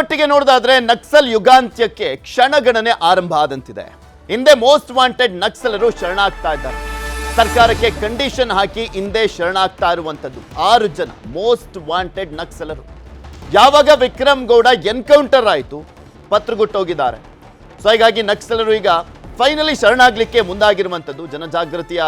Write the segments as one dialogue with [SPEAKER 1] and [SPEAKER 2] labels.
[SPEAKER 1] ಮಟ್ಟಿಗೆ ನೋಡೋದಾದ್ರೆ ನಕ್ಸಲ್ ಯುಗಾಂತ್ಯಕ್ಕೆ ಕ್ಷಣಗಣನೆ ಆರಂಭ ಆದಂತಿದೆ. ಹಿಂದೆ ಮೋಸ್ಟ್ ವಾಂಟೆಡ್ ನಕ್ಸಲರು ಶರಣಾಗ್ತಾ ಇದ್ದಾರೆ. ಸರ್ಕಾರಕ್ಕೆ ಕಂಡೀಷನ್ ಹಾಕಿ ಹಿಂದೆ ಶರಣಾಗ್ತಾ ಇರುವಂತದ್ದು ಆರು ಜನ ಮೋಸ್ಟ್ ವಾಂಟೆಡ್ ನಕ್ಸಲರು. ಯಾವಾಗ ವಿಕ್ರಮ್ ಗೌಡ ಎನ್ಕೌಂಟರ್ ಆಯಿತು ಪತ್ರಗುಟ್ಟೋಗಿದ್ದಾರೆ ಸೊ ಹೀಗಾಗಿ ನಕ್ಸಲರು ಈಗ ಫೈನಲಿ ಶರಣಾಗ್ಲಿಕ್ಕೆ ಮುಂದಾಗಿರುವಂಥದ್ದು ಜನಜಾಗೃತಿಯ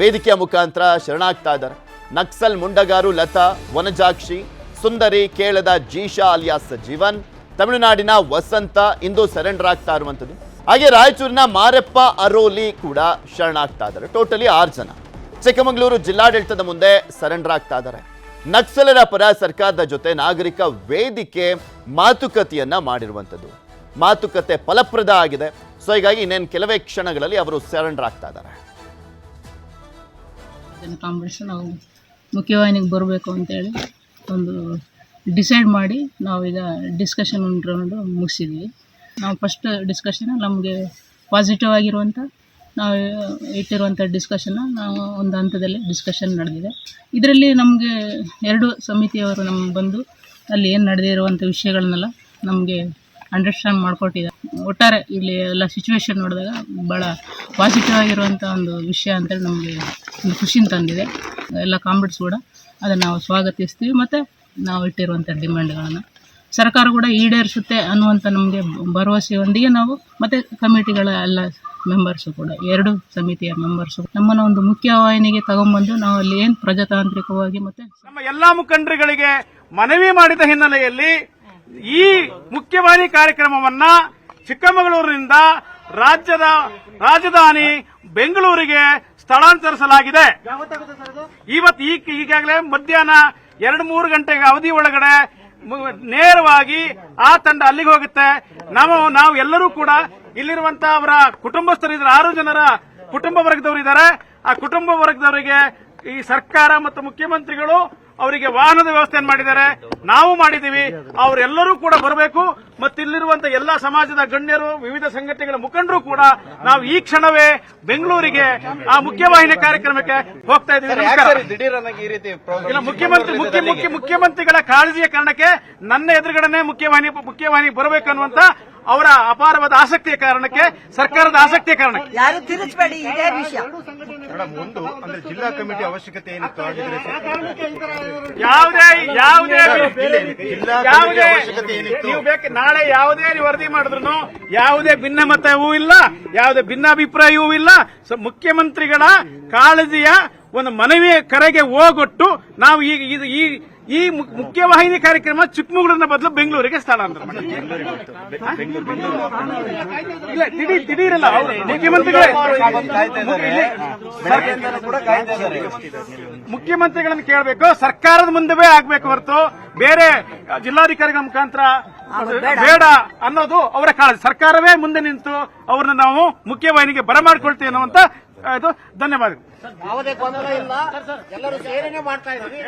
[SPEAKER 1] ವೇದಿಕೆಯ ಮುಖಾಂತರ ಶರಣಾಗ್ತಾ ಇದ್ದಾರೆ. ನಕ್ಸಲ್ ಮುಂಡಗಾರು ಲತಾ, ವನಜಾಕ್ಷಿ ಸುಂದರಿ ಕೇಳದ ಜೀಶಾ ಅಲಿಯಾಸ್ ಜೀವನ್, ತಮಿಳುನಾಡಿನ ವಸಂತ ಇಂದು ಸರೆಂಡರ್ ಆಗ್ತಾ ಇರುವಂಥದ್ದು. ಹಾಗೆ ರಾಯಚೂರಿನ ಮಾರೆಪ್ಪ ಅರೋಲಿ ಕೂಡ ಶರಣಾಗ್ತಾ ಇದ್ದಾರೆ. ಟೋಟಲಿ ಆರು ಜನ. ಚಿಕ್ಕಮಗಳೂರು ಜಿಲ್ಲಾಡಳಿತದ ಮುಂದೆ ಸರೆಂಡರ್ ಆಗ್ತಾ ಇದ್ದಾರೆ. ನಕ್ಸಲರ ಪರ ಸರ್ಕಾರದ ಜೊತೆ ನಾಗರಿಕ ವೇದಿಕೆ ಮಾತುಕತೆಯನ್ನ ಮಾಡಿರುವಂಥದ್ದು. ಮಾತುಕತೆ ಫಲಪ್ರದ ಆಗಿದೆ. ಸೊ, ಹೀಗಾಗಿ ಇನ್ನೇನು ಕೆಲವೇ ಕ್ಷಣಗಳಲ್ಲಿ ಅವರು ಸರೆಂಡರ್ ಆಗ್ತಾ ಇದ್ದಾರೆ
[SPEAKER 2] ಮುಖ್ಯವಾಹಿನಿಗೆ ಬರಬೇಕು ಅಂತೇಳಿ. ಒಂದು ಡಿಸೈಡ್ ಮಾಡಿ ನಾವೀಗ ಡಿಸ್ಕಷನ್ ರೌಂಡು ಮುಗಿಸಿದ್ವಿ. ನಾವು ಫಸ್ಟ್ ಡಿಸ್ಕಷನ್ ನಮಗೆ ಪಾಸಿಟಿವ್ ಆಗಿರುವಂಥ ನಾವು ಇಟ್ಟಿರುವಂಥ ಡಿಸ್ಕಷನ್ನ ನಾವು ಒಂದು ಹಂತದಲ್ಲಿ ಡಿಸ್ಕಷನ್ ನಡೆದಿದೆ. ಇದರಲ್ಲಿ ನಮಗೆ ಎರಡು ಸಮಿತಿಯವರು ನಮ್ಮ ಬಂದು ಅಲ್ಲಿ ಏನು ನಡೆದಿರುವಂಥ ವಿಷಯಗಳನ್ನೆಲ್ಲ ನಮಗೆ ಅಂಡರ್ಸ್ಟ್ಯಾಂಡ್ ಮಾಡಿಕೊಟ್ಟಿದೆ ಒಟ್ಟಾರೆ ಇಲ್ಲಿ ಎಲ್ಲ ಸಿಚುವೇಶನ್ ನೋಡಿದಾಗ ಭಾಳ ಪಾಸಿಟಿವ್ ಆಗಿರುವಂಥ ಒಂದು ವಿಷಯ ಅಂತೇಳಿ ನಮಗೆ ಒಂದು ಖುಷಿನ ತಂದಿದೆ. ಎಲ್ಲ ಕಾಂಬಿಟ್ಸ್ ಕೂಡ ಅದನ್ನು ನಾವು ಸ್ವಾಗತಿಸ್ತೀವಿ ಮತ್ತು ನಾವು ಇಟ್ಟಿರುವಂಥ ಡಿಮ್ಯಾಂಡ್ಗಳನ್ನು. ಸರ್ಕಾರ ಕೂಡ ಈಡೇರಿಸುತ್ತೆ ಅನ್ನುವಂಥ ನಮಗೆ ಭರವಸೆಯೊಂದಿಗೆ ನಾವು ಮತ್ತು ಕಮಿಟಿಗಳ ಎಲ್ಲ ಮೆಂಬರ್ಸು ಕೂಡ, ಎರಡು ಸಮಿತಿಯ ಮೆಂಬರ್ಸು ನಮ್ಮನ್ನು ಒಂದು ಮುಖ್ಯವಾಹಿನಿಗೆ ತಗೊಂಬಂದು ನಾವು ಅಲ್ಲಿ ಏನು ಪ್ರಜಾತಾಂತ್ರಿಕವಾಗಿ ಮತ್ತು
[SPEAKER 3] ನಮ್ಮ ಎಲ್ಲ ಮುಖಂಡರುಗಳಿಗೆ ಮನವಿ ಮಾಡಿದ ಹಿನ್ನೆಲೆಯಲ್ಲಿ ಈ ಮುಖ್ಯವಾಹಿನಿ ಕಾರ್ಯಕ್ರಮವನ್ನ ಚಿಕ್ಕಮಗಳೂರಿನಿಂದ ರಾಜ್ಯದ ರಾಜಧಾನಿ ಬೆಂಗಳೂರಿಗೆ ಸ್ಥಳಾಂತರಿಸಲಾಗಿದೆ. ಇವತ್ತು ಈ ಈಗಾಗಲೇ ಮಧ್ಯಾಹ್ನ ಎರಡು ಮೂರು ಗಂಟೆಗೆ ಅವಧಿ ಒಳಗಡೆ ನೇರವಾಗಿ ಆ ತಂಡ ಅಲ್ಲಿಗೆ ಹೋಗುತ್ತೆ. ನಾವು ನಾವು ಎಲ್ಲರೂ ಕೂಡ ಇಲ್ಲಿರುವಂತಹ ಅವರ ಕುಟುಂಬಸ್ಥರಿದ್ದಾರೆ ಆರು ಜನರ ಕುಟುಂಬ ವರ್ಗದವರು ಇದ್ದಾರೆ ಆ ಕುಟುಂಬ ವರ್ಗದವರಿಗೆ ಈ ಸರ್ಕಾರ ಮತ್ತು ಮುಖ್ಯಮಂತ್ರಿಗಳು ಅವರಿಗೆ ವಾಹನದ ವ್ಯವಸ್ಥೆಯನ್ನು ಮಾಡಿದ್ದಾರೆ. ನಾವು ಮಾಡಿದ್ದೀವಿ. ಅವರೆಲ್ಲರೂ ಕೂಡ ಬರಬೇಕು. ಮತ್ತೆ ಇಲ್ಲಿರುವಂತ ಎಲ್ಲಾ ಸಮಾಜದ ಗಣ್ಯರು ವಿವಿಧ ಸಂಘಟನೆಗಳ ಮುಖಂಡರು ಕೂಡ ನಾವು ಈ ಕ್ಷಣವೇ ಬೆಂಗಳೂರಿಗೆ ಆ ಮುಖ್ಯವಾಹಿನಿ ಕಾರ್ಯಕ್ರಮಕ್ಕೆ ಹೋಗ್ತಾ ಇದ್ದೀವಿ. ಮುಖ್ಯಮಂತ್ರಿ ಮುಖ್ಯ ಮುಖ್ಯ ಮುಖ್ಯಮಂತ್ರಿಗಳ ಕಾಳಜಿಯ ಕಾರಣಕ್ಕೆ ನನ್ನ ಎದುರುಗಡೆನೆ ಮುಖ್ಯವಾಹಿನಿ ಮುಖ್ಯವಾಹಿನಿ ಬರಬೇಕು ಅನ್ನುವಂತ ಅವರ ಅಪಾರವಾದ ಆಸಕ್ತಿಯ ಕಾರಣಕ್ಕೆ ಸರ್ಕಾರದ ಆಸಕ್ತಿಯ ಕಾರಣಕ್ಕೆ.
[SPEAKER 4] ಯಾರು ತಿರುಚಬೇಡಿ ಇದೇ ವಿಷಯ.
[SPEAKER 5] ಮೇಡಮ್ ಒಂದು ಅಂದ್ರೆ ಜಿಲ್ಲಾ ಕಮಿಟಿ ಅವಶ್ಯಕತೆ ಏನಿತ್ತು ಹಾಗಿದ್ರೆ
[SPEAKER 3] ಯಾವುದೇ ಯಾವುದೇ
[SPEAKER 5] ಜಿಲ್ಲಾ
[SPEAKER 3] ಯಾವುದೇ? ನೀವು ಬೇಕು ನಾಳೆ ಯಾವುದೇ ನೀವು ವರದಿ ಮಾಡಿದ್ರು ಯಾವುದೇ ಭಿನ್ನಮತವೂ ಇಲ್ಲ ಯಾವುದೇ ಭಿನ್ನಾಭಿಪ್ರಾಯವೂ ಇಲ್ಲ. ಸೊ ಮುಖ್ಯಮಂತ್ರಿಗಳ ಕಾಳಜಿಯ ಒಂದು ಮನವಿಯ ಕರೆಗೆ ಹೋಗೊಟ್ಟು ನಾವು ಈಗ ಇದು ಈ ಈ ಮುಖ್ಯವಾಹಿನಿ ಕಾರ್ಯಕ್ರಮ ಚಿಕ್ಕಮಗಳೂರಿನ ಬದಲು ಬೆಂಗಳೂರಿಗೆ ಸ್ಥಳಾಂತರ. ಇಲ್ಲ ದಿಢೀರ್ ದಿಢೀರಲ್ಲ ಮುಖ್ಯಮಂತ್ರಿಗಳೇ. ಮುಖ್ಯಮಂತ್ರಿಗಳನ್ನು ಕೇಳಬೇಕು. ಸರ್ಕಾರದ ಮುಂದವೇ ಆಗ್ಬೇಕು ಹೊರತು ಬೇರೆ ಜಿಲ್ಲಾಧಿಕಾರಿಗಳ ಮುಖಾಂತರ ಬೇಡ. ಅನ್ನೋದು ಅವರ ಕಾಳಜಿ. ಸರ್ಕಾರವೇ ಮುಂದೆ ನಿಂತು ಅವ್ರನ್ನ ನಾವು ಮುಖ್ಯವಾಹಿನಿಗೆ ಬರಮಾಡ್ಕೊಳ್ತೀವಿ ಅನ್ನುವಂತ ಧನ್ಯವಾದಗಳು.
[SPEAKER 4] ಯಾವುದೇ ಗೊಂದಲ ಇಲ್ಲ. ಎಲ್ಲರೂ ಸೇರಿನೇ ಮಾಡ್ತಾ ಇದ್ದೀವಿ.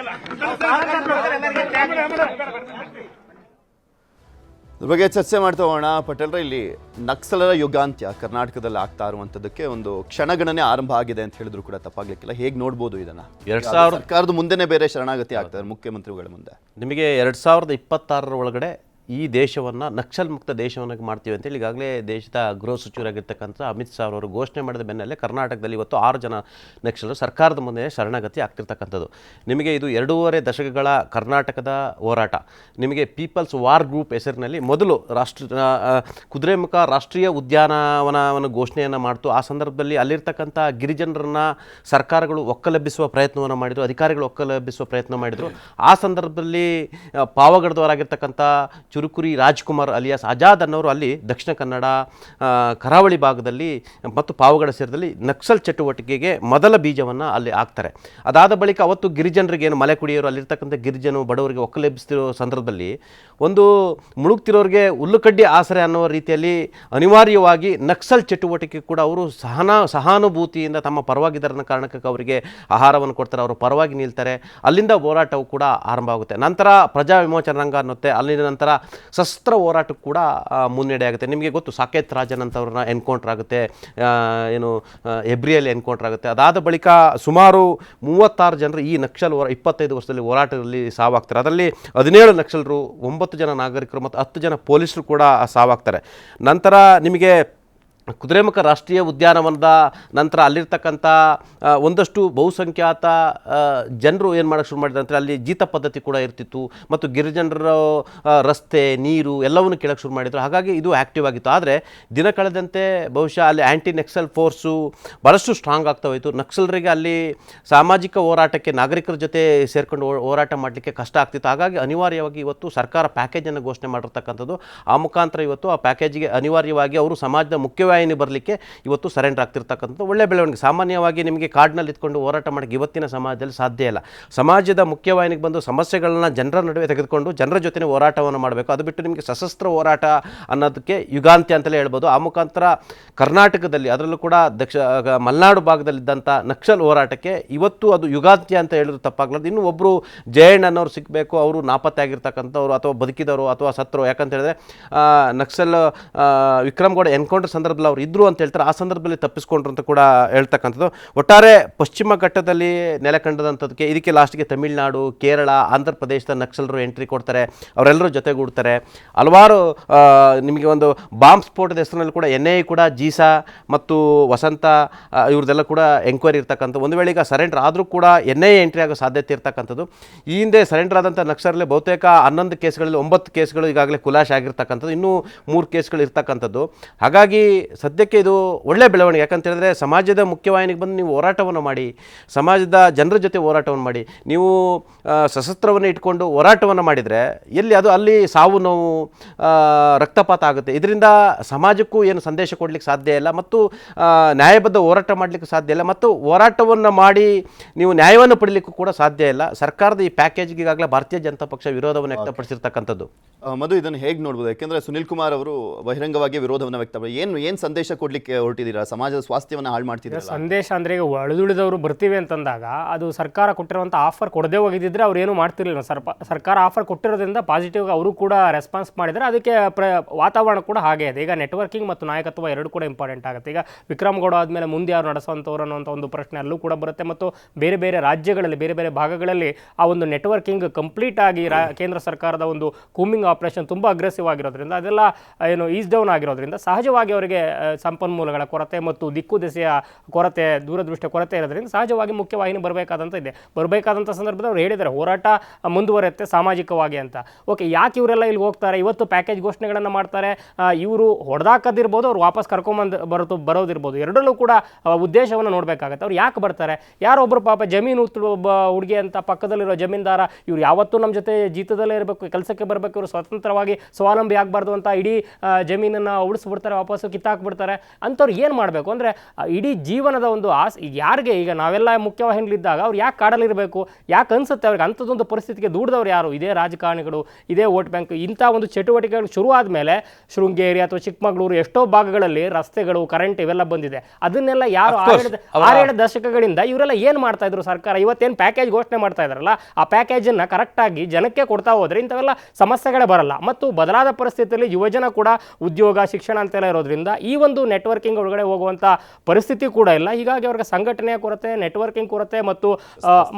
[SPEAKER 1] ಇದ್ರ ಬಗ್ಗೆ ಚರ್ಚೆ ಮಾಡ್ತಾ ಹೋಗೋಣ. ಪಟೇಲ್ರ ಇಲ್ಲಿ ನಕ್ಸಲರ ಯುಗಾಂತ್ಯ ಕರ್ನಾಟಕದಲ್ಲಿ ಆಗ್ತಾ ಇರುವಂತದ್ದಕ್ಕೆ ಒಂದು ಕ್ಷಣಗಣನೆ ಆರಂಭ ಆಗಿದೆ ಅಂತ ಹೇಳಿದ್ರು ಕೂಡ ತಪ್ಪಾಗ್ಲಿಕ್ಕಿಲ್ಲ. ಹೇಗೆ ನೋಡ್ಬೋದು ಇದನ್ನ?
[SPEAKER 6] ಎರಡ್ ಸಾವಿರದ
[SPEAKER 1] ಸರ್ಕಾರದ ಮುಂದೆನೆ ಬೇರೆ ಶರಣಾಗತಿ ಆಗ್ತಾರೆ ಮುಖ್ಯಮಂತ್ರಿಗಳ ಮುಂದೆ.
[SPEAKER 6] ನಿಮಗೆ ಎರಡು ಸಾವಿರದ ಇಪ್ಪತ್ತಾರರ ಒಳಗಡೆ ಈ ದೇಶವನ್ನು ನಕ್ಸಲ್ ಮುಕ್ತ ದೇಶವನ್ನಾಗಿ ಮಾಡ್ತೀವಿ ಅಂತೇಳಿ ಈಗಾಗಲೇ ದೇಶದ ಗೃಹ ಸಚಿವರಾಗಿರ್ತಕ್ಕಂಥ ಅಮಿತ್ ಶಾ ಅವರು ಘೋಷಣೆ ಮಾಡಿದ ಬೆನ್ನಲ್ಲೇ ಕರ್ನಾಟಕದಲ್ಲಿ ಇವತ್ತು ಆರು ಜನ ನಕ್ಸಲರು ಸರ್ಕಾರದ ಮುಂದೆ ಶರಣಾಗತಿ ಆಗ್ತಿರ್ತಕ್ಕಂಥದ್ದು. ನಿಮಗೆ ಇದು ಎರಡೂವರೆ ದಶಕಗಳ ಕರ್ನಾಟಕದ ಹೋರಾಟ. ನಿಮಗೆ ಪೀಪಲ್ಸ್ ವಾರ್ ಗ್ರೂಪ್ ಹೆಸರಿನಲ್ಲಿ ಮೊದಲು ರಾಷ್ಟ್ರ ಕುದುರೆಮುಖ ರಾಷ್ಟ್ರೀಯ ಉದ್ಯಾನವನವನ್ನು ಘೋಷಣೆಯನ್ನು ಮಾಡ್ತು. ಆ ಸಂದರ್ಭದಲ್ಲಿ ಅಲ್ಲಿರ್ತಕ್ಕಂಥ ಗಿರಿಜನರನ್ನ ಸರ್ಕಾರಗಳು ಒಕ್ಕಲೆಬ್ಬಿಸುವ ಪ್ರಯತ್ನವನ್ನು ಮಾಡಿದರು, ಅಧಿಕಾರಿಗಳು ಒಕ್ಕಲೆಬ್ಬಿಸುವ ಪ್ರಯತ್ನ ಮಾಡಿದರು. ಆ ಸಂದರ್ಭದಲ್ಲಿ ಪಾವಗಡದವರಾಗಿರ್ತಕ್ಕಂಥ ಚುರುಕುರಿ ರಾಜ್ಕುಮಾರ್ ಅಲಿಯಾಸ್ ಆಜಾದ್ ಅನ್ನೋರು ಅಲ್ಲಿ ದಕ್ಷಿಣ ಕನ್ನಡ ಕರಾವಳಿ ಭಾಗದಲ್ಲಿ ಮತ್ತು ಪಾವಗಡ ಸೇರಿದಲ್ಲಿ ನಕ್ಸಲ್ ಚಟುವಟಿಕೆಗೆ ಮೊದಲ ಬೀಜವನ್ನು ಅಲ್ಲಿ ಹಾಕ್ತಾರೆ. ಅದಾದ ಬಳಿಕ ಅವತ್ತು ಗಿರಿಜನರಿಗೆ ಏನು ಮಲೆ ಕುಡಿಯೋರು ಅಲ್ಲಿರ್ತಕ್ಕಂಥ ಗಿರಿಜನು ಬಡವರಿಗೆ ಒಕ್ಕಲೆಬ್ಬಿಸ್ತಿರೋ ಸಂದರ್ಭದಲ್ಲಿ ಒಂದು ಮುಳುಗ್ತಿರೋರಿಗೆ ಹುಲ್ಲುಕಡ್ಡಿ ಆಸರೆ ಅನ್ನೋ ರೀತಿಯಲ್ಲಿ ಅನಿವಾರ್ಯವಾಗಿ ನಕ್ಸಲ್ ಚಟುವಟಿಕೆ ಕೂಡ ಅವರು ಸಹನಾ, ಸಹಾನುಭೂತಿಯಿಂದ ತಮ್ಮ ಪರವಾಗಿದ್ದಾರೆ ಅನ್ನೋ ಕಾರಣಕ್ಕೆ ಅವರಿಗೆ ಆಹಾರವನ್ನು ಕೊಡ್ತಾರೆ. ಅವರು ಪರವಾಗಿ ನಿಲ್ತಾರೆ. ಅಲ್ಲಿಂದ ಹೋರಾಟವು ಕೂಡ ಆರಂಭ ಆಗುತ್ತೆ. ನಂತರ ಪ್ರಜಾ ವಿಮೋಚನಾ ರಂಗ ಅನ್ನುತ್ತೆ. ಅಲ್ಲಿನ ನಂತರ ಶಸ್ತ್ರ ಹೋರಾಟಕ್ಕೆ ಕೂಡ ಮುನ್ನಡೆಯಾಗುತ್ತೆ ನಿಮಗೆ ಗೊತ್ತು, ಸಾಕೇತ್ ರಾಜನ್ ಅಂತವ್ರನ್ನ ಎನ್ಕೌಂಟರ್ ಆಗುತ್ತೆ ಏನು ಎಬ್ರಿಯಲ್ಲಿ ಎನ್ಕೌಂಟರ್ ಆಗುತ್ತೆ. ಅದಾದ ಬಳಿಕ ಸುಮಾರು ಮೂವತ್ತಾರು ಜನರು ಈ ನಕ್ಸಲ್ ಹೋರಾ, ಇಪ್ಪತ್ತೈದು ವರ್ಷದಲ್ಲಿ ಹೋರಾಟದಲ್ಲಿ ಸಾವಾಗ್ತಾರೆ. ಅದರಲ್ಲಿ ಹದಿನೇಳು ನಕ್ಸಲರು, ಒಂಬತ್ತು ಜನ ನಾಗರಿಕರು ಮತ್ತು ಹತ್ತು ಜನ ಪೊಲೀಸರು ಕೂಡ ಸಾವಾಗ್ತಾರೆ. ನಂತರ ನಿಮಗೆ ಕುದುರೆಮುಖ ರಾಷ್ಟ್ರೀಯ ಉದ್ಯಾನವನದ ನಂತರ ಅಲ್ಲಿರ್ತಕ್ಕಂಥ ಒಂದಷ್ಟು ಬಹುಸಂಖ್ಯಾತ ಜನರು ಏನು ಮಾಡೋಕ್ಕೆ ಶುರು ಮಾಡಿದ್ರು ಅಂದರೆ ಅಲ್ಲಿ ಜೀತ ಪದ್ಧತಿ ಕೂಡ ಇರ್ತಿತ್ತು ಮತ್ತು ಗಿರಿಜನರ ರಸ್ತೆ, ನೀರು ಎಲ್ಲವನ್ನು ಕೇಳೋಕ್ಕೆ ಶುರು ಮಾಡಿದರು. ಹಾಗಾಗಿ ಇದು ಆ್ಯಕ್ಟಿವ್ ಆಗಿತ್ತು. ಆದರೆ ದಿನ ಕಳೆದಂತೆ ಬಹುಶಃ ಅಲ್ಲಿ ಆ್ಯಂಟಿ ನಕ್ಸಲ್ ಫೋರ್ಸು ಭಾಳಷ್ಟು ಸ್ಟ್ರಾಂಗ್ ಆಗ್ತಾ ಹೋಯಿತು. ನಕ್ಸಲರಿಗೆ ಅಲ್ಲಿ ಸಾಮಾಜಿಕ ಹೋರಾಟಕ್ಕೆ, ನಾಗರಿಕರ ಜೊತೆ ಸೇರ್ಕೊಂಡು ಹೋರಾಟ ಮಾಡಲಿಕ್ಕೆ ಕಷ್ಟ ಆಗ್ತಿತ್ತು. ಹಾಗಾಗಿ ಅನಿವಾರ್ಯವಾಗಿ ಇವತ್ತು ಸರ್ಕಾರ ಪ್ಯಾಕೇಜನ್ನು ಘೋಷಣೆ ಮಾಡಿರ್ತಕ್ಕಂಥದ್ದು. ಆ ಮುಖಾಂತರ ಇವತ್ತು ಆ ಪ್ಯಾಕೇಜಿಗೆ ಅನಿವಾರ್ಯವಾಗಿ ಅವರು ಸಮಾಜದ ಮುಖ್ಯವಾಹಿನಿ ಬರಲಿಕ್ಕೆ ಇವತ್ತು ಸರೆಂಡರ್ ಆಗ್ತಿರ್ತಕ್ಕಂಥದ್ದು ಒಳ್ಳೆ ಬೆಳವಣಿಗೆ. ಸಾಮಾನ್ಯವಾಗಿ ನಿಮಗೆ ಕಾರ್ಡ್ನಲ್ಲಿ ಇದ್ಕೊಂಡು ಹೋರಾಟ ಮಾಡೋಕ್ಕೆ ಇವತ್ತಿನ ಸಮಾಜದಲ್ಲಿ ಸಾಧ್ಯ ಇಲ್ಲ. ಸಮಾಜದ ಮುಖ್ಯವಾಹಿನಿಗೆ ಬಂದು ಸಮಸ್ಯೆಗಳನ್ನ ಜನರ ನಡುವೆ ತೆಗೆದುಕೊಂಡು ಜನರ ಜೊತೆ ಹೋರಾಟವನ್ನು ಮಾಡಬೇಕು. ಅದು ಬಿಟ್ಟು ನಿಮಗೆ ಸಶಸ್ತ್ರ ಹೋರಾಟ ಅನ್ನೋದಕ್ಕೆ ಯುಗಾಂತ್ಯ ಅಂತಲೇ ಹೇಳ್ಬೋದು. ಆ ಮುಖಾಂತರ ಕರ್ನಾಟಕದಲ್ಲಿ, ಅದರಲ್ಲೂ ಕೂಡ ದಕ್ಷ ಮಲೆನಾಡು ಭಾಗದಲ್ಲಿದ್ದಂಥ ನಕ್ಸಲ್ ಹೋರಾಟಕ್ಕೆ ಇವತ್ತು ಅದು ಯುಗಾಂತ್ಯ ಅಂತ ಹೇಳಿದ್ರು ತಪ್ಪಾಗ್ಲಾರ್ದು. ಇನ್ನು ಒಬ್ಬರು ಜಯಣ್ಣ ಅನ್ನೋರು ಸಿಗಬೇಕು, ಅವರು ನಾಪತ್ತೆ ಆಗಿರ್ತಕ್ಕಂಥವ್ರು ಅಥವಾ ಬದುಕಿದವರು ಅಥವಾ ಸತ್ರು ಯಾಕಂತ ಹೇಳಿದ್ರೆ ನಕ್ಸಲ್ ವಿಕ್ರಮ್ಗೌಡ ವಿಕ್ರಮ್ ಗೌಡ ಎನ್ಕೌಂಟರ್ ಸಂದರ್ಭದಲ್ಲಿ ಅವ್ರು ಇದ್ರು ಅಂತ ಹೇಳ್ತಾರೆ, ಆ ಸಂದರ್ಭದಲ್ಲಿ ತಪ್ಪಿಸ್ಕೊಂಡ್ರು ಅಂತ ಕೂಡ ಹೇಳ್ತಕ್ಕಂಥದ್ದು. ಒಟ್ಟಾರೆ ಪಶ್ಚಿಮ ಘಟ್ಟದಲ್ಲಿ ನೆಲೆಕಂಡದಂಥದ್ದಕ್ಕೆ ಇದಕ್ಕೆ ಲಾಸ್ಟ್ಗೆ ತಮಿಳುನಾಡು, ಕೇರಳ, ಆಂಧ್ರ ಪ್ರದೇಶದ ನಕ್ಸಲರು ಎಂಟ್ರಿ ಕೊಡ್ತಾರೆ, ಅವರೆಲ್ಲರೂ ಜೊತೆಗೂಡ್ತಾರೆ. ಹಲವಾರು ನಿಮಗೆ ಒಂದು ಬಾಂಬ್ ಸ್ಫೋಟದ ಹೆಸರಿನಲ್ಲಿ ಕೂಡ ಎನ್ ಐ ಕೂಡ ಜೀಸಾ ಮತ್ತು ವಸಂತ ಇವ್ರದ್ದೆಲ್ಲ ಕೂಡ ಎಂಕ್ವೈರಿ ಇರ್ತಕ್ಕಂಥ ಒಂದು ವೇಳೆ ಈಗ ಸರೆಂಡರ್ ಆದರೂ ಕೂಡ ಎನ್ ಐ ಎಂಟ್ರಿ ಆಗೋ ಸಾಧ್ಯತೆ ಇರ್ತಕ್ಕಂಥದ್ದು. ಈ ಹಿಂದೆ ಸರೆಂಡರ್ ಆದಂಥ ನಕ್ಸಲಲ್ಲಿ ಬಹುತೇಕ ಹನ್ನೊಂದು ಕೇಸ್ಗಳಲ್ಲಿ, ಒಂಬತ್ತು ಕೇಸ್ಗಳು ಈಗಾಗಲೇ ಕುಲಾಶ್ ಆಗಿರ್ತಕ್ಕಂಥದ್ದು. ಇನ್ನೂ ಮೂರು ಕೇಸ್ಗಳು ಇರ್ತಕ್ಕಂಥದ್ದು. ಹಾಗಾಗಿ ಸದ್ಯಕ್ಕೆ ಇದು ಒಳ್ಳೆ ಬೆಳವಣಿಗೆ. ಯಾಕಂತ ಹೇಳಿದ್ರೆ ಸಮಾಜದ ಮುಖ್ಯವಾಹಿನಿಗೆ ಬಂದು ನೀವು ಹೋರಾಟವನ್ನು ಮಾಡಿ ಸಮಾಜದ ಜನರ ಜೊತೆ ಹೋರಾಟವನ್ನು ಮಾಡಿ ನೀವು ಸಶಸ್ತ್ರವನ್ನು ಇಟ್ಕೊಂಡು ಹೋರಾಟವನ್ನು ಮಾಡಿದರೆ ಎಲ್ಲಿ ಅದು ಅಲ್ಲಿ ಸಾವು ನೋವು ರಕ್ತಪಾತ ಆಗುತ್ತೆ. ಇದರಿಂದ ಸಮಾಜಕ್ಕೂ ಏನು ಸಂದೇಶ ಕೊಡಲಿಕ್ಕೆ ಸಾಧ್ಯ ಇಲ್ಲ ಮತ್ತು ನ್ಯಾಯಬದ್ಧ ಹೋರಾಟ ಮಾಡಲಿಕ್ಕೆ ಸಾಧ್ಯ ಇಲ್ಲ ಮತ್ತು ಹೋರಾಟವನ್ನು ಮಾಡಿ ನೀವು ನ್ಯಾಯವನ್ನು ಪಡೀಲಿಕ್ಕೂ ಕೂಡ ಸಾಧ್ಯ ಇಲ್ಲ. ಸರ್ಕಾರದ ಈ ಪ್ಯಾಕೇಜ್ಗೆ ಈಗಾಗಲೇ ಭಾರತೀಯ ಜನತಾ ಪಕ್ಷ ವಿರೋಧವನ್ನು ವ್ಯಕ್ತಪಡಿಸಿರ್ತಕ್ಕಂಥದ್ದು.
[SPEAKER 1] ಮಧು ಇದನ್ನು ಹೇಗೆ ನೋಡ್ಬೋದು? ಯಾಕೆಂದರೆ ಸುನಿಲ್ ಕುಮಾರ್ ಅವರು ಬಹಿರಂಗವಾಗಿ ವಿರೋಧವನ್ನು ವ್ಯಕ್ತಪಡಿಸಿ ಏನು ಏನು ಸಂದೇಶ ಕೊಡಲಿಕ್ಕೆ ಹೊರಟಿದ್ದೀರಾ? ಸಮಾಜದ ಸ್ವಾಸ್ಥ್ಯವನ್ನು ಹಾಳು ಮಾಡ್ತಿದ್ದೀರಾ
[SPEAKER 7] ಸಂದೇಶ ಅಂದರೆ ಈಗ ಉಳಿದುಳಿದವರು ಬರ್ತೀವಿ ಅಂತಂದಾಗ ಅದು ಸರ್ಕಾರ ಕೊಟ್ಟಿರುವಂಥ ಆಫರ್ ಕೊಡದೇ ಹೋಗಿದ್ದಿದ್ರೆ ಅವ್ರು ಏನು ಮಾಡ್ತಿರ್ಲಿಲ್ಲ. ಸರ್ಪ, ಸರ್ಕಾರ ಆಫರ್ ಕೊಟ್ಟಿರೋದ್ರಿಂದ ಪಾಸಿಟಿವ್ ಅವರು ಕೂಡ ರೆಸ್ಪಾನ್ಸ್ ಮಾಡಿದರೆ ಅದಕ್ಕೆ ಪ್ರ, ವಾತಾವರಣ ಕೂಡ ಹಾಗೆ ಇದೆ. ಈಗ ನೆಟ್ವರ್ಕಿಂಗ್ ಮತ್ತು ನಾಯಕತ್ವ ಎರಡು ಕೂಡ ಇಂಪಾರ್ಟೆಂಟ್ ಆಗುತ್ತೆ. ಈಗ ವಿಕ್ರಮಗೌಡ ಆದಮೇಲೆ ಮುಂದೆ ಯಾರು ನಡೆಸುವಂಥವ್ರು ಅನ್ನೋಂಥ ಒಂದು ಪ್ರಶ್ನೆ ಅಲ್ಲೂ ಕೂಡ ಬರುತ್ತೆ. ಮತ್ತು ಬೇರೆ ಬೇರೆ ರಾಜ್ಯಗಳಲ್ಲಿ, ಬೇರೆ ಬೇರೆ ಭಾಗಗಳಲ್ಲಿ ಆ ಒಂದು ನೆಟ್ವರ್ಕಿಂಗ್ ಕಂಪ್ಲೀಟ್ ಆಗಿ ರಾ, ಕೇಂದ್ರ ಸರ್ಕಾರದ ಒಂದು ಕೂಮಿಂಗ್ ಆಪರೇಷನ್ ತುಂಬ ಅಗ್ರೆಸಿವ್ ಆಗಿರೋದ್ರಿಂದ ಅದೆಲ್ಲ ಏನು ಈಸ್ ಡೌನ್ ಆಗಿರೋದ್ರಿಂದ ಸಹಜವಾಗಿ ಅವರಿಗೆ ಸಂಪನ್ಮೂಲಗಳ ಕೊರತೆ ಮತ್ತು ದಿಕ್ಕು ದೆಸೆಯ ಕೊರತೆ ದೂರದೃಷ್ಟಿಯ ಕೊರತೆ ಇರೋದ್ರಿಂದ ಸಹಜವಾಗಿ ಮುಖ್ಯವಾಹಿನಿ ಬರಬೇಕಾದಂತ ಇದೆ. ಬರಬೇಕಾದಂಥ ಸಂದರ್ಭದಲ್ಲಿ ಅವ್ರು ಹೇಳಿದ್ದಾರೆ ಹೋರಾಟ ಮುಂದುವರೆಯುತ್ತೆ ಸಾಮಾಜಿಕವಾಗಿ ಅಂತ. ಓಕೆ ಯಾಕೆ ಇವರೆಲ್ಲ ಇಲ್ಲಿ ಹೋಗ್ತಾರೆ? ಇವತ್ತು ಪ್ಯಾಕೇಜ್ ಘೋಷಣೆಗಳನ್ನು ಮಾಡ್ತಾರೆ. ಇವರು ಹೊಡೆದಾಕದಿರ್ಬೋದು, ಅವ್ರು ವಾಪಸ್ ಕರ್ಕೊಂಬಂದು ಬರೋದು ಬರೋದಿರ್ಬೋದು. ಎರಡರಲ್ಲೂ ಕೂಡ ಉದ್ದೇಶವನ್ನು ನೋಡಬೇಕಾಗತ್ತೆ. ಅವ್ರು ಯಾಕೆ ಬರ್ತಾರೆ? ಯಾರೊಬ್ಬರು ಪಾಪ ಜಮೀನು ಒಬ್ಬ ಹುಡುಗಿ ಅಂತ ಪಕ್ಕದಲ್ಲಿರೋ ಜಮೀನ್ದಾರ, ಇವ್ರು ಯಾವತ್ತೂ ನಮ್ಮ ಜೊತೆ ಜೀತದಲ್ಲೇ ಇರಬೇಕು, ಕೆಲಸಕ್ಕೆ ಬರಬೇಕು, ಇವರು ಸ್ವತಂತ್ರವಾಗಿ ಸ್ವಾವಲಂಬಿ ಆಗಬಾರ್ದು ಅಂತ ಇಡೀ ಜಮೀನನ್ನು ಉಳಿಸ್ಬಿಡ್ತಾರೆ, ವಾಪಸ್ಸು ಕಿತ್ತಾಕ್ಬಿಡ್ತಾರೆ ಅಂಥವ್ರು ಏನು ಮಾಡಬೇಕು? ಅಂದರೆ ಇಡೀ ಜೀವನದ ಒಂದು ಆಸ್ ಈಗ ಯಾರಿಗೆ ಈಗ ನಾವೆಲ್ಲ ಮುಖ್ಯವಾಹಿನಿಲಿದ್ದಾಗ ಅವ್ರು ಯಾಕೆ ಕಾಡಲಿರಬೇಕು ಯಾಕೆ ಅನ್ಸುತ್ತೆ ಅವ್ರಿಗೆ? ಅಂಥದ್ದೊಂದು ಪರಿಸ್ಥಿತಿಗೆ ದೂಡಿದವ್ರು ಯಾರು? ಇದೇ ರಾಜಕಾರಣಿಗಳು ಇದೇ ವೋಟ್ ಬ್ಯಾಂಕ್ ಇಂಥ ಒಂದು ಚಟುವಟಿಕೆಗಳು ಶುರು ಆದಮೇಲೆ ಶೃಂಗೇರಿ ಅಥವಾ ಚಿಕ್ಕಮಗಳೂರು ಎಷ್ಟೋ ಭಾಗಗಳಲ್ಲಿ ರಸ್ತೆಗಳು ಕರೆಂಟ್ ಇವೆಲ್ಲ ಬಂದಿದೆ. ಅದನ್ನೆಲ್ಲ ಯಾರು. ಆರೇಳು ಆರೇಳು ದಶಕಗಳಿಂದ ಇವರೆಲ್ಲ ಏನು ಮಾಡ್ತಾ ಇದ್ರು ಸರ್ಕಾರ? ಇವತ್ತೇನು ಪ್ಯಾಕೇಜ್ ಘೋಷಣೆ ಮಾಡ್ತಾ ಇದಾರಲ್ಲ ಆ ಪ್ಯಾಕೇಜನ್ನು ಕರೆಕ್ಟಾಗಿ ಜನಕ್ಕೆ ಕೊಡ್ತಾ ಹೋದರೆ ಇಂಥವೆಲ್ಲ ಸಮಸ್ಯೆಗಳೇ ಬರಲ್ಲ. ಮತ್ತು ಬದಲಾದ ಪರಿಸ್ಥಿತಿಯಲ್ಲಿ ಯುವಜನ ಕೂಡ ಉದ್ಯೋಗ ಶಿಕ್ಷಣ ಅಂತೆಲ್ಲ ಇರೋದ್ರಿಂದ ಈ ಒಂದು ನೆಟ್ವರ್ಕಿಂಗ್ ಒಳಗಡೆ ಹೋಗುವಂಥ ಪರಿಸ್ಥಿತಿ ಕೂಡ ಇಲ್ಲ. ಹೀಗಾಗಿ ಅವ್ರಿಗೆ ಸಂಘಟನೆಯ ಕೊರತೆ ನೆಟ್ವರ್ಕಿಂಗ್ ಕೊರತೆ ಮತ್ತು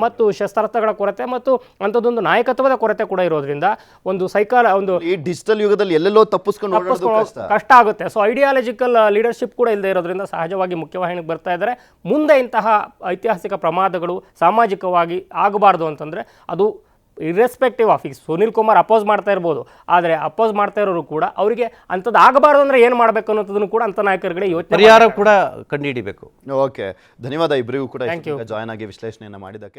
[SPEAKER 7] ಮತ್ತು ಶಸ್ತ್ರಾಸ್ತ್ರಗಳ ಕೊರತೆ ಮತ್ತು ಅಂಥದ್ದೊಂದು ನಾಯಕತ್ವದ ಕೊರತೆ ಕೂಡ ಇರೋದ್ರಿಂದ ಒಂದು ಸೈಕಾಲ ಒಂದು
[SPEAKER 1] ಈ ಡಿಜಿಟಲ್ ಯುಗದಲ್ಲಿ ಎಲ್ಲೆಲ್ಲೋ ತಪ್ಪಿಸ್ಕೊಂಡು ಕಷ್ಟ.
[SPEAKER 7] ಆಗುತ್ತೆ. ಸೊ ಐಡಿಯಾಲಜಿಕಲ್ ಲೀಡರ್ಶಿಪ್ ಕೂಡ ಇಲ್ಲದೆ ಇರೋದ್ರಿಂದ ಸಹಜವಾಗಿ ಮುಖ್ಯವಾಹಿನಿಗೆ ಬರ್ತಾ ಇದ್ದಾರೆ. ಮುಂದೆ ಇಂತಹ ಐತಿಹಾಸಿಕ ಪ್ರಮಾದಗಳು ಸಾಮಾಜಿಕವಾಗಿ ಆಗಬಾರ್ದು ಅಂತಂದರೆ ಅದು ಇರ್ರೆಸ್ಪೆಕ್ಟಿವ್ ಆಫ್ ಈಗ ಸುನಿಲ್ ಕುಮಾರ್ ಅಪೋಸ್ ಮಾಡ್ತಾ ಇರ್ಬೋದು ಆದರೆ ಅಪೋಸ್ ಮಾಡ್ತಾ ಇರೋರು ಕೂಡ ಅವರಿಗೆ ಅಂಥದ್ದು ಆಗಬಾರ್ದು ಅಂದರೆ ಏನು ಮಾಡಬೇಕು ಅನ್ನೋದನ್ನು ಕೂಡ ಅಂಥ ನಾಯಕರುಗಳೇ ಯೋಚನೆ
[SPEAKER 6] ಪರಿಹಾರ ಕೂಡ ಕಂಡುಹಿಡಿಬೇಕು
[SPEAKER 1] ಓಕೆ ಧನ್ಯವಾದ ಇಬ್ಬರಿಗೂ ಕೂಡ. ಜಾಯ್ನ್ ಆಗಿ ವಿಶ್ಲೇಷಣೆಯನ್ನು ಮಾಡಿದ್ದಕ್ಕೆ.